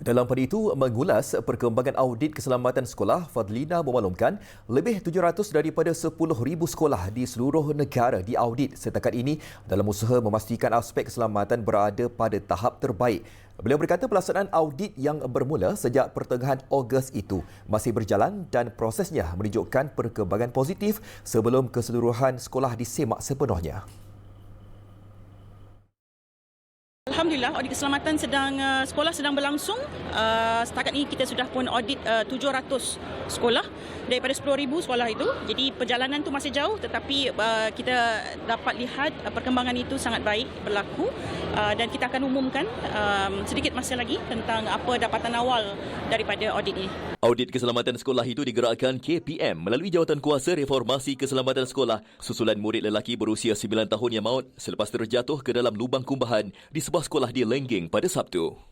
Dalam pada itu, mengulas perkembangan audit keselamatan sekolah, Fadlina memaklumkan lebih 700 daripada 10,000 sekolah di seluruh negara diaudit setakat ini dalam usaha memastikan aspek keselamatan berada pada tahap terbaik. Beliau berkata pelaksanaan audit yang bermula sejak pertengahan Ogos itu masih berjalan dan prosesnya menunjukkan perkembangan positif sebelum keseluruhan sekolah disemak sepenuhnya. Alhamdulillah audit keselamatan sedang uh, sekolah sedang berlangsung. Uh, setakat ini kita sudah pun audit uh, 700 sekolah daripada 10,000 sekolah itu. Jadi perjalanan tu masih jauh tetapi uh, kita dapat lihat uh, perkembangan itu sangat baik berlaku uh, dan kita akan umumkan um, sedikit masa lagi tentang apa dapatan awal daripada audit ini. Audit keselamatan sekolah itu digerakkan KPM melalui Jawatan Kuasa Reformasi Keselamatan Sekolah susulan murid lelaki berusia 9 tahun yang maut selepas terjatuh ke dalam lubang kumbahan di sebuah sekolah di Lengging pada Sabtu.